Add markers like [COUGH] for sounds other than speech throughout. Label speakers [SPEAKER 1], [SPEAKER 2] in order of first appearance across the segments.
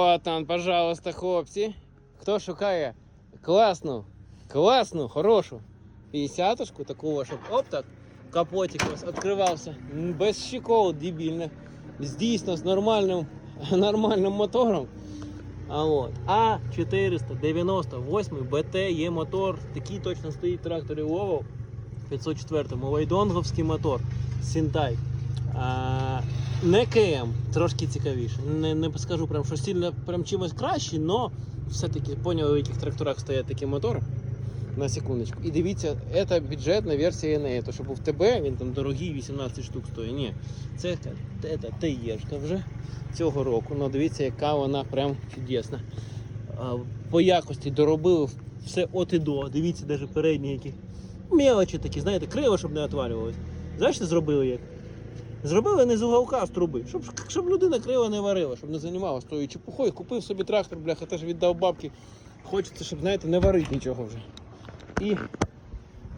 [SPEAKER 1] О, пожалуйста, хлопці. Хто шукає класну, класну, хорошу 50-шку, таку, щоб оп так, капотик ось відкривався. Без щекол, дебільно. З дійсно з нормальним, [LAUGHS] нормальним мотором. А от. А498 БТ є мотор. Такий точно стоїть в тракторі Ловол. 504 Лайдонговський мотор. Сінтай. Не КМ, трошки цікавіше. Не, не скажу прям, що сильно прям чимось краще, але все-таки поняли, в яких тракторах стоять такі мотори. На секундочку. І дивіться, це бюджетна версія не то, що був ТБ, він там дорогий, 18 штук стоїть. Ні, це, ТЕшка вже цього року. Ну дивіться, яка вона прям чудесна. По якості доробили все от і до. Дивіться, навіть передні які. Мелочі такі, знаєте, криво, щоб не отвалювалось. Знаєш, що зробили як? Зробили не з уголка, а з труби, щоб, щоб людина криво не варила, щоб не займалася тою чепухою, купив собі трактор, бляха, теж віддав бабки. Хочеться, щоб, знаєте, не варити нічого вже. І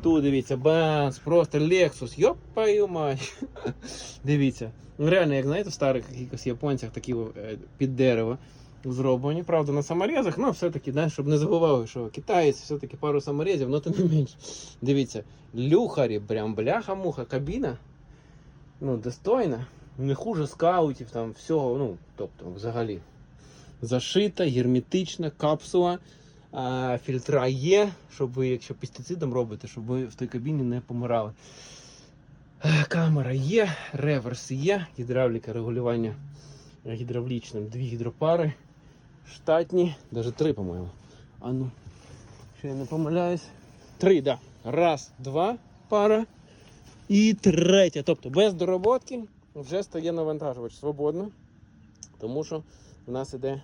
[SPEAKER 1] тут дивіться, бац, просто Lexus, йопаю мать. [LAUGHS] Дивіться. Ну, Реально, як знаєте, в старих якихось японцях такі е, під дерево зроблені. Правда, на саморезах, ну все-таки, да, щоб не забували, що китаєць все-таки пару саморезів, ну тим не менш. Дивіться, люхарі, прям бляха-муха, кабіна. Ну, достойна. Не хуже скаутів, там всього, ну, тобто, взагалі. Зашита, герметична, капсула. А, фільтра є, щоб ви, якщо пестицидом робите, щоб ви в той кабіні не помирали. Камера є, реверс є, гідравліка, регулювання гідравлічним, дві гідропари, штатні, навіть три, по-моєму. А ну, що я не помиляюсь. Три. Да. Раз, два пара. І третя. Тобто без дороботки вже стає навантажувач свободно. Тому що в нас іде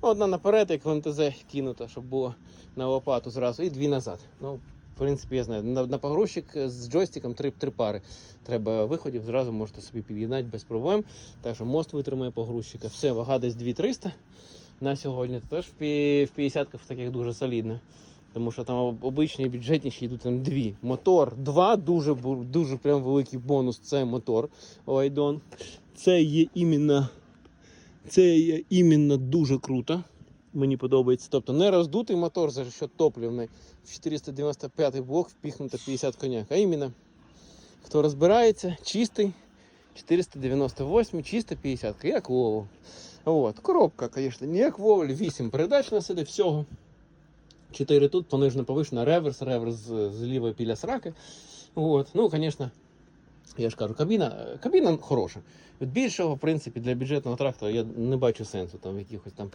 [SPEAKER 1] одна наперед, як в МТЗ кинута, щоб було на лопату зразу, і дві назад. Ну, в принципі, я знаю, на, на погрузчик з джойстиком три, три пари. Треба виходів, зразу можете собі під'єднати без проблем. Так що мост витримує погрузчика. Все, вага десь 2300 на сьогодні. Теж в 50-ках таких дуже солідно. Тому що там обичні бюджетніші йдуть там дві. Мотор два, дуже, дуже прям великий бонус. Це мотор Лайдон. Це є іменно, це є іменно дуже круто. Мені подобається. Тобто не роздутий мотор за що топливний. 495 блок впіхнуто 50 коняк. А іменно, хто розбирається, чистий 498, чиста 50, як Вову. От. Коробка, звісно, не як Вову, 8 передач на сиде всього. 4 тут, понижена повишена, реверс, реверс з, лівої біля сраки. От. Ну, звісно, я ж кажу, кабіна, кабіна хороша. Від більшого, в принципі, для бюджетного трактора я не бачу сенсу там якихось там